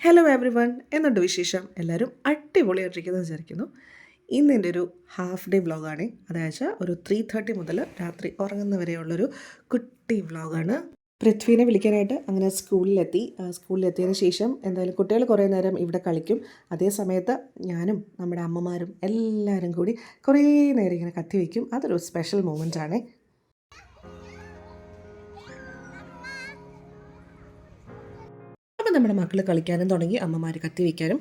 Hello every one എന്നുണ്ട് വിശേഷം? എല്ലാവരും അടിപൊളിയായിട്ടിരിക്കുന്നു വിചാരിക്കുന്നു. ഇന്ന് എന്റെ ഒരു ഹാഫ് ഡേ വ്ളോഗാണ് അതായത് ഒരു ത്രീ തേർട്ടി മുതൽ രാത്രി ഉറങ്ങുന്നവരെയുള്ളൊരു കുട്ടി വ്ളോഗാണ് പൃഥ്വിനെ വിളിക്കാനായിട്ട് അങ്ങനെ സ്കൂളിലെത്തി. സ്കൂളിലെത്തിയതിന് ശേഷം എന്തായാലും കുട്ടികൾ കുറേ നേരം ഇവിടെ കളിക്കും. അതേ സമയത്ത് ഞാനും നമ്മുടെ അമ്മമാരും എല്ലാവരും കൂടി കുറേ നേരം ഇങ്ങനെ കത്തിവെക്കും. അതൊരു സ്പെഷ്യൽ മൂമെന്റ് ആണ്. നമ്മുടെ മക്കൾ കളിക്കാനും തുടങ്ങി അമ്മമാർ കത്തി വയ്ക്കാനും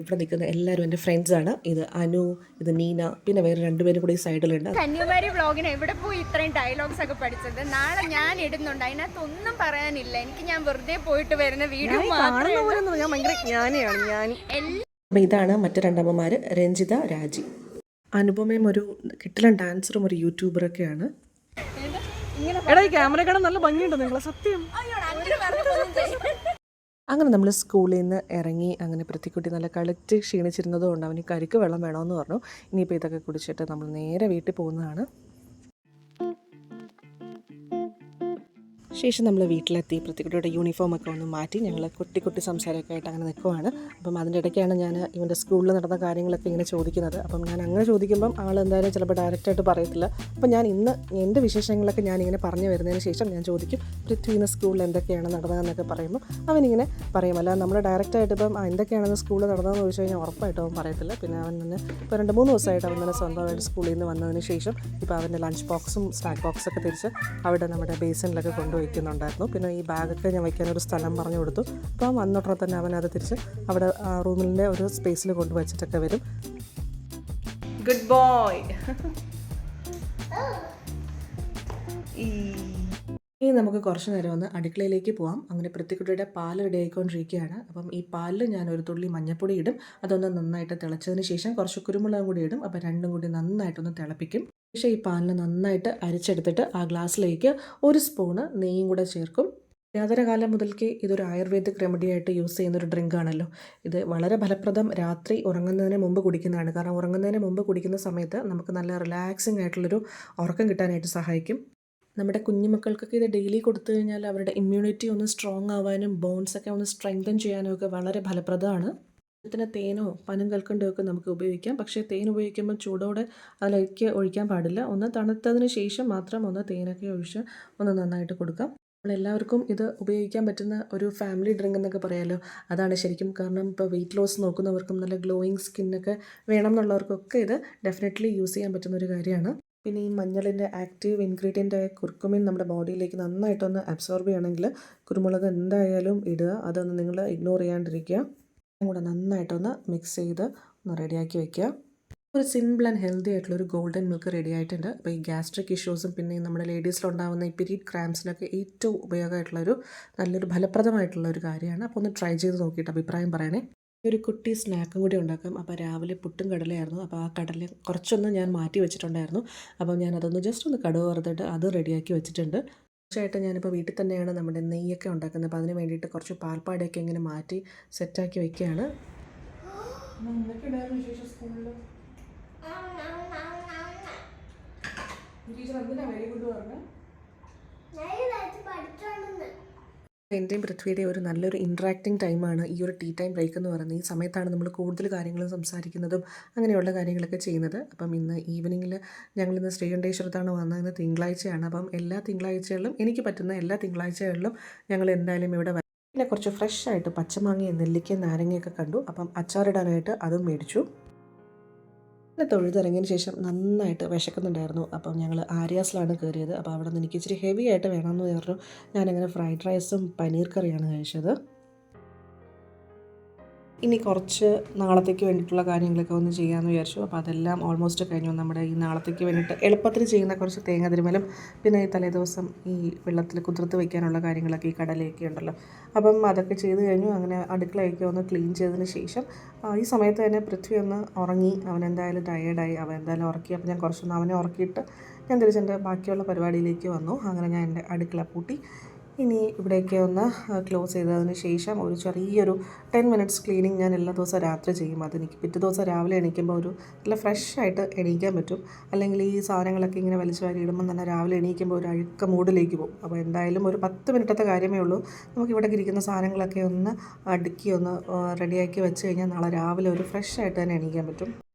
ഇവിടെ നിൽക്കുന്ന എല്ലാവരും എന്റെ ഫ്രണ്ട്സാണ് ഇത് അനു ഇത് നീന പിന്നെ വേറെ രണ്ടുപേരും കൂടി ഈ സൈഡിലുണ്ട് കന്യാകുമാരി വ്ളോഗിന് എവിടെ പോയി ഇത്രയും ഡയലോഗ്സ് ഒക്കെ പഠിച്ചത്? നാളെ ഞാൻ ഇടുന്നുണ്ട്. അതിനകത്ത് ഒന്നും പറയാനില്ല. എനിക്ക് ഞാൻ വെറുതെ പോയിട്ട് വരുന്ന വീഡിയോ ഞാൻ ഭയങ്കര ജ്ഞാനിയാണ്. ഞാൻ അപ്പം ഇതാണ് മറ്റു രണ്ടമ്മമാർ രഞ്ജിത രാജി. അനുപമയും ഒരു കിട്ടിലൻ ഡാൻസറും ഒരു യൂട്യൂബറൊക്കെയാണ് എടാ ഈ ക്യാമറ കാണാൻ നല്ല ഭംഗിയുണ്ടോ നിങ്ങളെ. സത്യം. അങ്ങനെ നമ്മൾ സ്കൂളിൽ നിന്ന് ഇറങ്ങി അങ്ങനെ പൃഥ്വിക്കുട്ടി നല്ല കളിച്ച് ക്ഷീണിച്ചിരുന്നതുകൊണ്ട് അവന് കരിക്ക് വെള്ളം വേണമെന്ന് പറഞ്ഞു. ഇനിയിപ്പോൾ ഇതൊക്കെ കുടിച്ചിട്ട് നമ്മൾ നേരെ വീട്ടിൽ പോകുന്നതാണ്. ശേഷം നമ്മൾ വീട്ടിലെത്തി. പൃഥ്വിക്കുട്ടിയുടെ യൂണിഫോം ഒക്കെ ഒന്ന് മാറ്റി ഞങ്ങൾ കുട്ടി കുട്ടി സംസാരമൊക്കെ ആയിട്ട് അങ്ങനെ നിൽക്കുവാണ് അപ്പം അതിന്റെ ഇടയ്ക്കാണ് ഞാൻ ഇവന്റെ സ്കൂളിൽ നടന്ന കാര്യങ്ങളൊക്കെ ഇങ്ങനെ ചോദിക്കുന്നത്. അപ്പം ഞാൻ അങ്ങനെ ചോദിക്കുമ്പം ആൾ എന്തായാലും ചിലപ്പോൾ ഡയറക്റ്റായിട്ട് പറയത്തില്ല. അപ്പം ഞാൻ ഇന്ന് എന്റെ വിശേഷങ്ങളൊക്കെ ഞാനിങ്ങനെ പറഞ്ഞു വരുന്നതിന് ശേഷം ഞാൻ ചോദിക്കും പൃഥ്വി ഇന്ന് സ്കൂളിൽ എന്തൊക്കെയാണ് നടന്നതെന്നൊക്കെ പറയുമ്പോൾ അവനിങ്ങനെ പറയും. അല്ല നമ്മൾ ഡയറക്റ്റായിട്ട് ഇപ്പം എന്തൊക്കെയാണെന്ന് സ്കൂളിൽ നടന്നതെന്ന് ചോദിച്ചു കഴിഞ്ഞാൽ ഉറപ്പായിട്ട് അവൻ പറയത്തില്ല. പിന്നെ അവൻ തന്നെ ഇപ്പോൾ രണ്ട് മൂന്ന് ദിവസമായിട്ട് അവൻ തന്നെ സ്വന്തമായിട്ട് സ്കൂളിൽ നിന്ന് വന്നതിന് ശേഷം ഇപ്പോൾ അവന്റെ ലഞ്ച് ബോക്സും സ്നാക്ക് ബോക്സൊക്കെ തിരിച്ച് അവിടെ നമ്മുടെ ബേസിനിലൊക്കെ കൊണ്ടുവയ്ക്കുന്നുണ്ടായിരുന്നു പിന്നെ ഈ ബാഗൊക്കെ ഞാൻ വയ്ക്കാനൊരു സ്ഥലം പറഞ്ഞു കൊടുത്തു. അപ്പോൾ വന്നുടനെ തന്നെ അവൻ അത് തിരിച്ച് അവിടെ ആ റൂമിന്റെ ഒരു സ്പേസിൽ കൊണ്ടുവച്ചിട്ടൊക്കെ വരും. ഗുഡ് ബോയ് ഇനി നമുക്ക് കുറച്ച് നേരം ഒന്ന് അടുക്കളയിലേക്ക് പോവാം. അങ്ങനെ പൃഥ്വിക്കുട്ടിയുടെ പാൽ റെഡിയായിക്കൊണ്ടിരിക്കുകയാണ് അപ്പം ഈ പാലിൽ ഞാൻ ഒരു തുള്ളി മഞ്ഞപ്പൊടി ഇടും. അതൊന്ന് നന്നായിട്ട് തിളച്ചതിന് ശേഷം കുറച്ച് കുരുമുളകും കൂടി ഇടും. അപ്പം രണ്ടും കൂടി നന്നായിട്ടൊന്ന് തിളപ്പിക്കും. ശേഷം ഈ പാനിൽ നന്നായിട്ട് അരിച്ചെടുത്തിട്ട് ആ ഗ്ലാസ്സിലേക്ക് ഒരു സ്പൂണ് നെയ്യും കൂടെ ചേർക്കും. യാതരകാലം മുതൽക്കേ ഇതൊരു ആയുർവേദിക് റെമഡി ആയിട്ട് യൂസ് ചെയ്യുന്ന ഒരു ഡ്രിങ്ക് ആണല്ലോ ഇത് വളരെ ഫലപ്രദം രാത്രി ഉറങ്ങുന്നതിന് മുമ്പ് കുടിക്കുന്നതാണ്. കാരണം ഉറങ്ങുന്നതിന് മുമ്പ് കുടിക്കുന്ന സമയത്ത് നമുക്ക് നല്ല റിലാക്സിങ് ആയിട്ടുള്ളൊരു ഉറക്കം കിട്ടാനായിട്ട് സഹായിക്കും. നമ്മുടെ കുഞ്ഞുമക്കൾക്കൊക്കെ ഇത് ഡെയിലി കൊടുത്തു കഴിഞ്ഞാൽ അവരുടെ ഇമ്മ്യൂണിറ്റി ഒന്ന് സ്ട്രോങ് ആവാനും ബോൺസൊക്കെ ഒന്ന് സ്ട്രെങ്തൻ ചെയ്യാനും ഒക്കെ വളരെ ഫലപ്രദമാണ്. ഇതിന് തേനോ പനം കൽക്കണ്ടോ ഒക്കെ നമുക്ക് ഉപയോഗിക്കാം. പക്ഷേ തേൻ ഉപയോഗിക്കുമ്പോൾ ചൂടോടെ അതിലേക്ക് ഒഴിക്കാൻ പാടില്ല. ഒന്ന് തണുത്തതിന് ശേഷം മാത്രം ഒന്ന് തേനൊക്കെ ഒഴിച്ച് ഒന്ന് നന്നായിട്ട് കൊടുക്കാം. നമ്മളെല്ലാവർക്കും ഇത് ഉപയോഗിക്കാൻ പറ്റുന്ന ഒരു ഫാമിലി ഡ്രിങ്ക് എന്നൊക്കെ പറയാമല്ലോ അതാണ് ശരിക്കും കാരണം ഇപ്പോൾ വെയിറ്റ് ലോസ് നോക്കുന്നവർക്കും നല്ല ഗ്ലോയിങ് സ്കിന്നൊക്കെ വേണം എന്നുള്ളവർക്കൊക്കെ ഇത് ഡെഫിനറ്റ്ലി യൂസ് ചെയ്യാൻ പറ്റുന്ന ഒരു കാര്യമാണ്. പിന്നെ ഈ മഞ്ഞളിന്റെ ആക്റ്റീവ് ഇൻഗ്രീഡിയന്റ് ആയ കുർക്കുമിൻ നമ്മുടെ ബോഡിയിലേക്ക് നന്നായിട്ടൊന്ന് അബ്സോർബ് ചെയ്യണമെങ്കിൽ കുരുമുളക് എന്തായാലും ഇടുക. അതൊന്ന് നിങ്ങൾ ഇഗ്നോർ ചെയ്യാണ്ടിരിക്കുക. കൂടെ നന്നായിട്ടൊന്ന് മിക്സ് ചെയ്ത് ഒന്ന് റെഡിയാക്കി വയ്ക്കുക ഒരു സിമ്പിൾ ആൻഡ് ഹെൽത്തി ആയിട്ടുള്ള ഒരു ഗോൾഡൻ മിൽക്ക് റെഡി ആയിട്ടുണ്ട്. അപ്പോൾ ഈ ഗ്യാസ്ട്രിക് ഇഷ്യൂസും പിന്നെ നമ്മുടെ ലേഡീസിലുണ്ടാകുന്ന ഈ പിരീഡ് ക്രാംസിനൊക്കെ ഏറ്റവും ഉപയോഗമായിട്ടുള്ളൊരു നല്ലൊരു ഫലപ്രദമായിട്ടുള്ള ഒരു കാര്യമാണ്. അപ്പോൾ ഒന്ന് ട്രൈ ചെയ്ത് നോക്കിയിട്ട് അഭിപ്രായം പറയണേ. ഒരു കുട്ടി സ്നാക്കും കൂടി ഉണ്ടാക്കും. അപ്പോൾ രാവിലെ പുട്ടും കടലയായിരുന്നു. അപ്പോൾ ആ കടല കുറച്ചൊന്ന് ഞാൻ മാറ്റി വെച്ചിട്ടുണ്ടായിരുന്നു. അപ്പോൾ ഞാൻ അതൊന്ന് ജസ്റ്റ് ഒന്ന് കടുവ് വറുത്തിട്ട് അത് റെഡിയാക്കി വെച്ചിട്ടുണ്ട്. തീർച്ചയായിട്ടും ഞാനിപ്പോൾ വീട്ടിൽ തന്നെയാണ് നമ്മുടെ നെയ്യൊക്കെ ഉണ്ടാക്കുന്നത്. അപ്പോൾ അതിന് വേണ്ടിയിട്ട് കുറച്ച് പാൽപ്പാടയൊക്കെ ഇങ്ങനെ മാറ്റി സെറ്റാക്കി വെക്കുകയാണ്. എന്റെയും പൃഥ്വിയുടെയും ഒരു നല്ലൊരു ഇൻട്രാക്റ്റിംഗ് ടൈമാണ് ഈ ഒരു ടീ ടൈം ബ്രേക്ക് എന്ന് പറയുന്നത്. ഈ സമയത്താണ് നമ്മൾ കൂടുതൽ കാര്യങ്ങളും സംസാരിക്കുന്നതും അങ്ങനെയുള്ള കാര്യങ്ങളൊക്കെ ചെയ്യുന്നത്. അപ്പം ഇന്ന് ഈവനിങ്ങിൽ ഞങ്ങളിന്ന് ശ്രീകണ്ഠേശ്വരത്താണ് വന്നത്. ഇന്ന് തിങ്കളാഴ്ചയാണ്. അപ്പം എല്ലാ തിങ്കളാഴ്ചകളിലും എനിക്ക് പറ്റുന്ന എല്ലാ തിങ്കളാഴ്ചകളിലും ഞങ്ങൾ എന്തായാലും ഇവിടെ പിന്നെ കുറച്ച് ഫ്രഷ് ആയിട്ട് പച്ചമാങ്ങയും നെല്ലിക്കയും നാരങ്ങയൊക്കെ കണ്ടു. അപ്പം അച്ചാറിടാനായിട്ട് അതും മേടിച്ചു. പിന്നെ തൊഴുതിറങ്ങിയതിന് ശേഷം നന്നായിട്ട് വിശക്കുന്നുണ്ടായിരുന്നു. അപ്പം ഞങ്ങൾ ആര്യാസിലാണ് കയറിയത്. അപ്പോൾ അവിടെ നിന്ന് എനിക്ക് ഇച്ചിരി ഹെവി ആയിട്ട് വേണമെന്ന് പറഞ്ഞു. ഞാനങ്ങനെ ഫ്രൈഡ് റൈസും പനീർ കറിയാണ് കഴിച്ചത്. ഇനി കുറച്ച് നാളത്തേക്ക് വേണ്ടിയിട്ടുള്ള കാര്യങ്ങളൊക്കെ ഒന്ന് ചെയ്യാമെന്ന് വിചാരിച്ചു. അപ്പോൾ അതെല്ലാം ഓൾമോസ്റ്റ് കഴിഞ്ഞു. നമ്മുടെ ഈ നാളത്തേക്ക് വേണ്ടിയിട്ട് എളുപ്പത്തിൽ ചെയ്യുന്ന കുറച്ച് തേങ്ങ തിരുമലും പിന്നെ ഈ തലേദിവസം ഈ വെള്ളത്തിൽ കുതിർത്ത് വയ്ക്കാനുള്ള കാര്യങ്ങളൊക്കെ ഈ കടലയൊക്കെ ഉണ്ടല്ലോ അപ്പം അതൊക്കെ ചെയ്ത് കഴിഞ്ഞു. അങ്ങനെ അടുക്കളയൊക്കെ ഒന്ന് ക്ലീൻ ചെയ്തതിന് ശേഷം ഈ സമയത്ത് തന്നെ പൃഥ്വി ഒന്ന് ഉറങ്ങി. അവൻ എന്തായാലും ടയേർഡായി അവൻ എന്തായാലും ഉറക്കി. അപ്പോൾ ഞാൻ കുറച്ചൊന്ന് അവനെ ഉറക്കിയിട്ട് ഞാൻ തിരിച്ചെന്റെ ബാക്കിയുള്ള പരിപാടിയിലേക്ക് വന്നു. അങ്ങനെ ഞാൻ എന്റെ അടുക്കള പൂട്ടി. ഇനി ഇവിടെയൊക്കെ ഒന്ന് ക്ലോസ് ചെയ്തതിന് ശേഷം ഒരു ചെറിയൊരു ടെൻ മിനിറ്റ്സ് ക്ലീനിങ് ഞാൻ എല്ലാ ദിവസവും രാത്രി ചെയ്യും. അതെനിക്ക് പിറ്റേ ദിവസം രാവിലെ എണീക്കുമ്പോൾ ഒരു നല്ല ഫ്രഷ് ആയിട്ട് എണീക്കാൻ പറ്റും. അല്ലെങ്കിൽ ഈ സാധനങ്ങളൊക്കെ ഇങ്ങനെ വലിച്ചു വാരി ഇടുമ്പോൾ തന്നെ രാവിലെ എണീക്കുമ്പോൾ ഒരു അഴുക്ക മൂടിലേക്ക് പോകും. അപ്പോൾ എന്തായാലും ഒരു പത്ത് മിനിറ്റത്തെ കാര്യമേ ഉള്ളൂ. നമുക്ക് ഇവിടെ ഇരിക്കുന്ന സാധനങ്ങളൊക്കെ ഒന്ന് അടുക്കി ഒന്ന് റെഡിയാക്കി വെച്ച് കഴിഞ്ഞാൽ നാളെ രാവിലെ ഒരു ഫ്രഷ് ആയിട്ട് തന്നെ എണീക്കാൻ പറ്റും.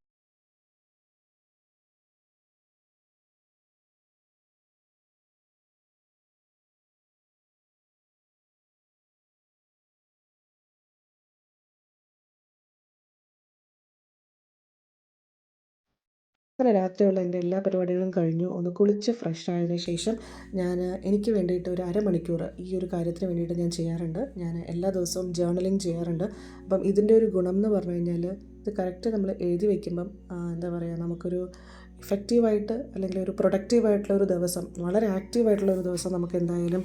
അങ്ങനെ രാത്രിയുള്ള എന്റെ എല്ലാ പരിപാടികളും കഴിഞ്ഞു. ഒന്ന് കുളിച്ച് ഫ്രഷ് ആയതിനു ശേഷം ഞാൻ എനിക്ക് വേണ്ടിയിട്ട് ഒരു അരമണിക്കൂർ ഈ ഒരു കാര്യത്തിന് വേണ്ടിയിട്ട് ഞാൻ ചെയ്യാറുണ്ട്. ഞാൻ എല്ലാ ദിവസവും ജേർണലിങ് ചെയ്യാറുണ്ട്. അപ്പം ഇതിന്റെ ഒരു ഗുണം എന്ന് പറഞ്ഞു കഴിഞ്ഞാൽ ഇത് കറക്റ്റ് നമ്മൾ എഴുതി വയ്ക്കുമ്പം എന്താ പറയുക നമുക്കൊരു ഇഫക്റ്റീവായിട്ട് അല്ലെങ്കിൽ ഒരു പ്രൊഡക്റ്റീവായിട്ടുള്ള ഒരു ദിവസം വളരെ ആക്റ്റീവായിട്ടുള്ള ഒരു ദിവസം നമുക്ക് എന്തായാലും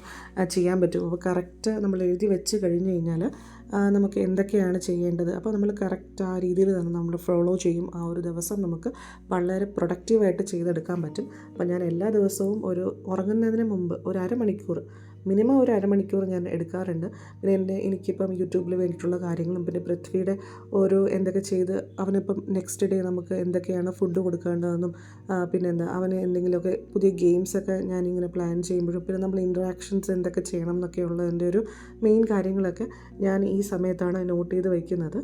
ചെയ്യാൻ പറ്റും. അപ്പോൾ കറക്റ്റ് നമ്മൾ എഴുതി വെച്ച് കഴിഞ്ഞ് കഴിഞ്ഞാൽ നമുക്ക് എന്തൊക്കെയാണ് ചെയ്യേണ്ടത്? അപ്പോൾ നമ്മൾ കറക്റ്റ് ആ രീതിയിൽ തന്നെ നമ്മൾ ഫോളോ ചെയ്യും. ആ ഒരു ദിവസം നമുക്ക് വളരെ പ്രൊഡക്റ്റീവായിട്ട് ചെയ്തെടുക്കാൻ പറ്റും. അപ്പോൾ ഞാൻ എല്ലാ ദിവസവും ഒരു ഉറങ്ങുന്നതിന് മുമ്പ് ഒരു അരമണിക്കൂർ മിനിമം ഒരു അരമണിക്കൂർ ഞാൻ എടുക്കാറുണ്ട്. പിന്നെ എന്റെ എനിക്കിപ്പം യൂട്യൂബിൽ വേണ്ടിയിട്ടുള്ള കാര്യങ്ങളും പിന്നെ പൃഥ്വിയുടെ ഓരോ എന്തൊക്കെ ചെയ്ത് അവനിപ്പം നെക്സ്റ്റ് ഡേ നമുക്ക് എന്തൊക്കെയാണ് ഫുഡ് കൊടുക്കേണ്ടതെന്നും പിന്നെ പിന്നെന്താ അവന് എന്തെങ്കിലുമൊക്കെ പുതിയ ഗെയിംസൊക്കെ ഞാനിങ്ങനെ പ്ലാൻ ചെയ്യുമ്പോഴും പിന്നെ നമ്മൾ ഇൻട്രാക്ഷൻസ് എന്തൊക്കെ ചെയ്യണം എന്നൊക്കെ എന്റെ ഒരു മെയിൻ കാര്യങ്ങളൊക്കെ ഞാൻ ഈ സമയത്താണ് നോട്ട് ചെയ്ത് വയ്ക്കുന്നത്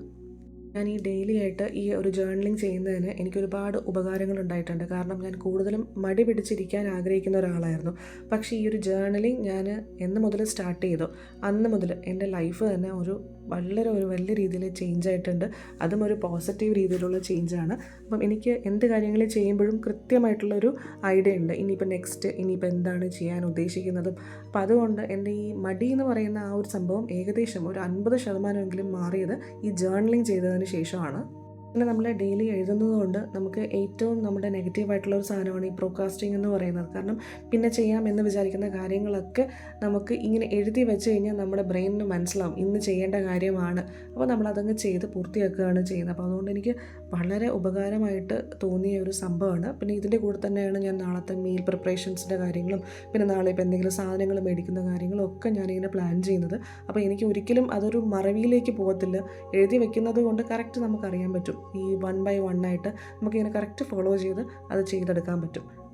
ഞാൻ ഈ ഡെയിലി ആയിട്ട് ഈ ഒരു ജേർണലിംഗ് ചെയ്യുന്നതിന് എനിക്ക് ഒരുപാട് ഉപകാരങ്ങൾ ഉണ്ടായിട്ടുണ്ട് കാരണം ഞാൻ കൂടുതലും മടി പിടിച്ചിരിക്കാൻ ആഗ്രഹിക്കുന്ന ഒരാളായിരുന്നു. പക്ഷേ ഈ ഒരു ജേർണലിംഗ് ഞാൻ എന്ന് മുതൽ സ്റ്റാർട്ട് ചെയ്തോ. അന്ന് മുതൽ എന്റെ ലൈഫ് തന്നെ ഒരു വളരെ ഒരു വലിയ രീതിയിൽ ചേഞ്ച് ആയിട്ടുണ്ട്. അതും ഒരു പോസിറ്റീവ് രീതിയിലുള്ള ചേഞ്ചാണ് അപ്പം എനിക്ക് എന്ത് കാര്യങ്ങൾ ചെയ്യുമ്പോഴും കൃത്യമായിട്ടുള്ളൊരു ഐഡിയ ഉണ്ട്. ഇനിയിപ്പോൾ നെക്സ്റ്റ് ഇനിയിപ്പോൾ എന്താണ് ചെയ്യാൻ ഉദ്ദേശിക്കുന്നതും. അപ്പോൾ അതുകൊണ്ട് എന്റെ ഈ മടി എന്ന് പറയുന്ന ആ ഒരു സംഭവം ഏകദേശം ഒരു അൻപത് ശതമാനമെങ്കിലും മാറിയത് ഈ ജേർണലിങ് ചെയ്തതിന് ശേഷമാണ്. പിന്നെ നമ്മൾ ഡെയിലി എഴുതുന്നത് കൊണ്ട് നമുക്ക് ഏറ്റവും നമ്മുടെ നെഗറ്റീവായിട്ടുള്ള ഒരു സാധനമാണ് ഈ പ്രോക്കാസ്റ്റിംഗ് എന്ന് പറയുന്നത്. കാരണം പിന്നെ ചെയ്യാമെന്ന് വിചാരിക്കുന്ന കാര്യങ്ങളൊക്കെ നമുക്ക് ഇങ്ങനെ എഴുതി വെച്ച് കഴിഞ്ഞാൽ നമ്മുടെ ബ്രെയിനിന് മനസ്സിലാവും. ഇന്ന് ചെയ്യേണ്ട കാര്യമാണ്. അപ്പോൾ നമ്മളതങ്ങ് ചെയ്ത് പൂർത്തിയാക്കുകയാണ് ചെയ്യുന്നത്. അപ്പോൾ അതുകൊണ്ട് എനിക്ക് വളരെ ഉപകാരമായിട്ട് തോന്നിയ ഒരു സംഭവമാണ്. പിന്നെ ഇതിന്റെ കൂടെ തന്നെയാണ് ഞാൻ നാളത്തെ മീൽ പ്രിപ്പറേഷൻസിന്റെ കാര്യങ്ങളും പിന്നെ നാളെ ഇപ്പോൾ എന്തെങ്കിലും സാധനങ്ങൾ മേടിക്കുന്ന കാര്യങ്ങളും ഒക്കെ ഞാനിങ്ങനെ പ്ലാൻ ചെയ്യുന്നത്. അപ്പോൾ എനിക്ക് ഒരിക്കലും അതൊരു മറവിയിലേക്ക് പോകത്തില്ല. എഴുതി വെക്കുന്നത് കൊണ്ട് കറക്റ്റ് നമുക്കറിയാൻ പറ്റും. ഈ വൺ ബൈ വൺ ആയിട്ട് നമുക്കിങ്ങനെ കറക്റ്റ് ഫോളോ ചെയ്ത് അത് ചെയ്തെടുക്കാൻ പറ്റും.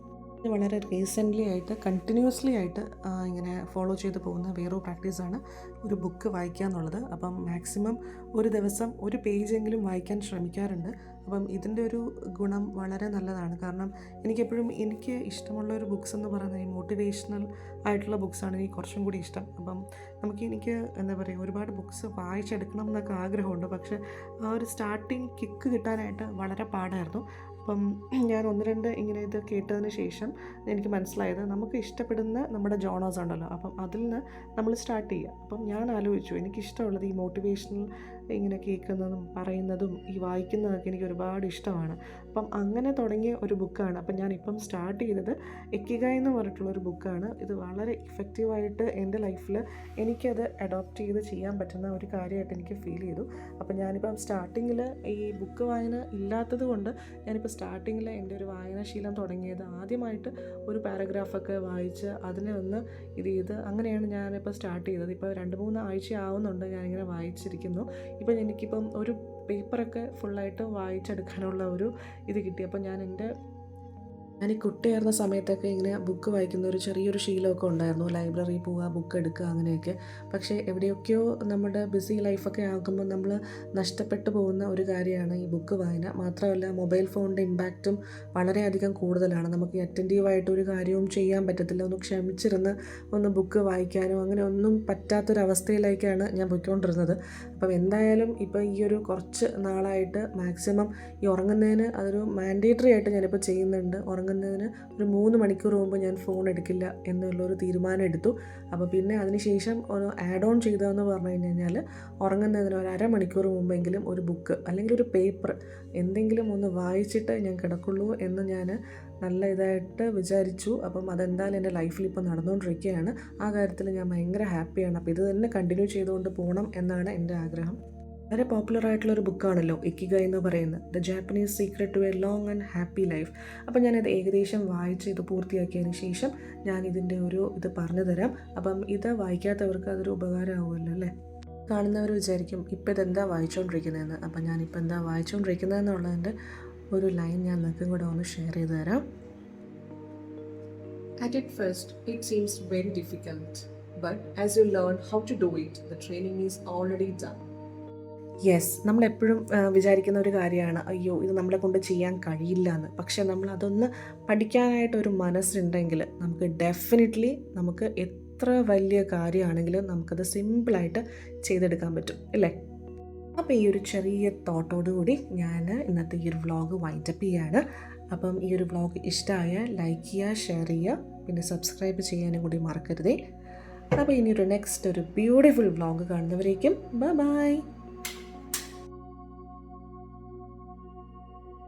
വളരെ റീസെന്റ്ലി ആയിട്ട് കണ്ടിന്യൂസ്ലി ആയിട്ട് ഇങ്ങനെ ഫോളോ ചെയ്ത് പോകുന്ന വേറൊരു പ്രാക്ടീസാണ് ഒരു ബുക്ക് വായിക്കുക എന്നുള്ളത്. അപ്പം മാക്സിമം ഒരു ദിവസം ഒരു പേജെങ്കിലും വായിക്കാൻ ശ്രമിക്കാറുണ്ട്. അപ്പം ഇതിന്റെ ഒരു ഗുണം വളരെ നല്ലതാണ്. കാരണം എനിക്കെപ്പോഴും എനിക്ക് ഇഷ്ടമുള്ള ഒരു ബുക്സ് എന്ന് പറയുന്നത് ഈ മോട്ടിവേഷണൽ ആയിട്ടുള്ള ബുക്സാണ് എനിക്ക് കുറച്ചും കൂടി ഇഷ്ടം. അപ്പം നമുക്ക് എനിക്ക് എന്താ പറയുക ഒരുപാട് ബുക്സ് വായിച്ചെടുക്കണം എന്നൊക്കെ ആഗ്രഹമുണ്ട്. പക്ഷേ ആ ഒരു സ്റ്റാർട്ടിങ് കിക്ക് കിട്ടാനായിട്ട് വളരെ പാടായിരുന്നു. അപ്പം ഞാൻ ഒന്ന് രണ്ട് ഇങ്ങനെ ഇത് കേട്ടതിന് ശേഷം എനിക്ക് മനസ്സിലായത് നമുക്ക് ഇഷ്ടപ്പെടുന്ന നമ്മുടെ ജോണോസ് ഉണ്ടല്ലോ. അപ്പം അതിൽ നിന്ന് നമ്മൾ സ്റ്റാർട്ട് ചെയ്യുക. അപ്പം ഞാൻ ആലോചിച്ചു എനിക്കിഷ്ടമുള്ളത് ഈ മോട്ടിവേഷണൽ ഇങ്ങനെ കേൾക്കുന്നതും പറയുന്നതും ഈ വായിക്കുന്നതൊക്കെ എനിക്ക് ഒരുപാട് ഇഷ്ടമാണ്. അപ്പം അങ്ങനെ തുടങ്ങിയ ഒരു ബുക്കാണ്. അപ്പം ഞാനിപ്പം സ്റ്റാർട്ട് ചെയ്തത് എക്കിക എന്ന് പറഞ്ഞിട്ടുള്ള ഒരു ബുക്കാണ്. ഇത് വളരെ ഇഫക്റ്റീവായിട്ട് എന്റെ ലൈഫിൽ എനിക്കത് അഡോപ്റ്റ് ചെയ്ത് ചെയ്യാൻ പറ്റുന്ന ഒരു കാര്യമായിട്ട് എനിക്ക് ഫീൽ ചെയ്തു. അപ്പം ഞാനിപ്പം സ്റ്റാർട്ടിങ്ങിൽ ഈ ബുക്ക് വായന ഇല്ലാത്തത് കൊണ്ട് ഞാനിപ്പോൾ സ്റ്റാർട്ടിങ്ങിൽ എന്റെ ഒരു വായനാശീലം തുടങ്ങിയത് ആദ്യമായിട്ട് ഒരു പാരഗ്രാഫൊക്കെ വായിച്ച് അതിനെ ഒന്ന് ഇത് ചെയ്ത് അങ്ങനെയാണ് ഞാനിപ്പോൾ സ്റ്റാർട്ട് ചെയ്തത്. ഇപ്പോൾ രണ്ട് മൂന്ന് ആഴ്ച ആവുന്നുണ്ട് ഞാനിങ്ങനെ വായിച്ചിരിക്കുന്നു. ഇപ്പം എനിക്കിപ്പം ഒരു പേപ്പറൊക്കെ ഫുള്ളായിട്ട് വായിച്ചെടുക്കാനുള്ള ഒരു ഇത് കിട്ടി. അപ്പം ഞാൻ എന്റെ ഞാൻ ഈ കുട്ടിയായിരുന്ന സമയത്തൊക്കെ ഇങ്ങനെ ബുക്ക് വായിക്കുന്ന ഒരു ചെറിയൊരു ശീലമൊക്കെ ഉണ്ടായിരുന്നു. ലൈബ്രറി പോവുക ബുക്ക് എടുക്കുക അങ്ങനെയൊക്കെ. പക്ഷേ എവിടെയൊക്കെയോ നമ്മുടെ ബിസി ലൈഫൊക്കെ ആകുമ്പോൾ നമ്മൾ നഷ്ടപ്പെട്ടു പോകുന്ന ഒരു കാര്യമാണ് ഈ ബുക്ക് വായന. മാത്രമല്ല മൊബൈൽ ഫോണിന്റെ ഇമ്പാക്റ്റും വളരെയധികം കൂടുതലാണ്. നമുക്ക് അറ്റന്റീവായിട്ട് ഒരു കാര്യവും ചെയ്യാൻ പറ്റത്തില്ല. ഒന്ന് ക്ഷമിച്ചിരുന്ന് ഒന്ന് ബുക്ക് വായിക്കാനോ അങ്ങനെ ഒന്നും പറ്റാത്തൊരവസ്ഥയിലേക്കാണ് ഞാൻ പോയിക്കൊണ്ടിരുന്നത്. അപ്പം എന്തായാലും ഇപ്പോൾ ഈ ഒരു കുറച്ച് നാളായിട്ട് മാക്സിമം ഈ ഉറങ്ങുന്നതിന് അതൊരു മാൻഡേറ്ററി ആയിട്ട് ഞാനിപ്പോൾ ചെയ്യുന്നുണ്ട്. ഉറങ്ങുന്നതിന് ഒരു മൂന്ന് മണിക്കൂർ മുമ്പ് ഞാൻ ഫോൺ എടുക്കില്ല എന്നുള്ളൊരു തീരുമാനം എടുത്തു. അപ്പോൾ പിന്നെ അതിനുശേഷം ഒരു ആഡ് ഓൺ ചെയ്തതെന്ന് പറഞ്ഞു കഴിഞ്ഞാൽ ഉറങ്ങുന്നതിന് ഒരു അരമണിക്കൂർ മുമ്പെങ്കിലും ഒരു ബുക്ക് അല്ലെങ്കിൽ ഒരു പേപ്പർ എന്തെങ്കിലും ഒന്ന് വായിച്ചിട്ട് ഞാൻ കിടക്കുള്ളൂ എന്ന് ഞാൻ നല്ല ഇതായിട്ട് വിചാരിച്ചു. അപ്പം അതെന്തായാലും എന്റെ ലൈഫിൽ ഇപ്പോൾ നടന്നുകൊണ്ടിരിക്കുകയാണ്. ആ കാര്യത്തിൽ ഞാൻ ഭയങ്കര ഹാപ്പിയാണ് അപ്പോൾ ഇത് തന്നെ കണ്ടിന്യൂ ചെയ്തുകൊണ്ട് പോകണം എന്നാണ് എന്റെ ആഗ്രഹം. വളരെ പോപ്പുലർ ആയിട്ടുള്ള ഒരു ബുക്കാണല്ലോ ഇക്കിഗ എന്ന് പറയുന്നത്. The Japanese secret to a long and happy life അപ്പം ഞാനത് ഏകദേശം വായിച്ച് ഇത് പൂർത്തിയാക്കിയതിന് ശേഷം ഞാൻ ഇതിന്റെ ഒരു ഇത് പറഞ്ഞു തരാം. അപ്പം ഇത് വായിക്കാത്തവർക്ക് അതൊരു ഉപകാരമാവുമല്ലോ അല്ലേ? കാണുന്നവർ വിചാരിക്കും ഇപ്പം ഇതെന്താ വായിച്ചുകൊണ്ടിരിക്കുന്നതെന്ന് അപ്പം ഞാനിപ്പോൾ എന്താ വായിച്ചുകൊണ്ടിരിക്കുന്നതെന്നുള്ളതിന്റെ ഒരു ലൈൻ ഞാൻ നിങ്ങൾക്കും കൂടെ ഒന്ന് ഷെയർ ചെയ്ത് തരാം. At it first, it seems very difficult, but as you learn how to do it, the training is already done. Yes നമ്മളെപ്പോഴും വിചാരിക്കുന്ന ഒരു കാര്യമാണ് അയ്യോ ഇത് നമ്മളെ കൊണ്ട് ചെയ്യാൻ കഴിയില്ല എന്ന് പക്ഷേ നമ്മൾ അതൊന്ന് പഠിക്കാനായിട്ട് ഒരു മനസ്സുണ്ടെങ്കിൽ നമുക്ക് ഡെഫിനറ്റ്ലി നമുക്ക് എത്ര വലിയ കാര്യമാണെങ്കിലും നമുക്കത് സിമ്പിളായിട്ട് ചെയ്തെടുക്കാൻ പറ്റും അല്ലേ? അപ്പോൾ ഈ ഒരു ചെറിയ തോട്ടോടുകൂടി ഞാൻ ഇന്നത്തെ ഈ ഒരു വ്ളോഗ് വൈൻഡപ്പ് ചെയ്യാണ്. അപ്പം ഈ ഒരു വ്ളോഗ് ഇഷ്ടമായ ലൈക്ക് ചെയ്യുക ഷെയർ ചെയ്യുക പിന്നെ സബ്സ്ക്രൈബ് ചെയ്യാനും കൂടി മറക്കരുതേ. അപ്പോൾ ഇനിയൊരു നെക്സ്റ്റ് ഒരു ബ്യൂട്ടിഫുൾ വ്ളോഗ് കാണുന്നവരേക്കും ബൈ ബൈ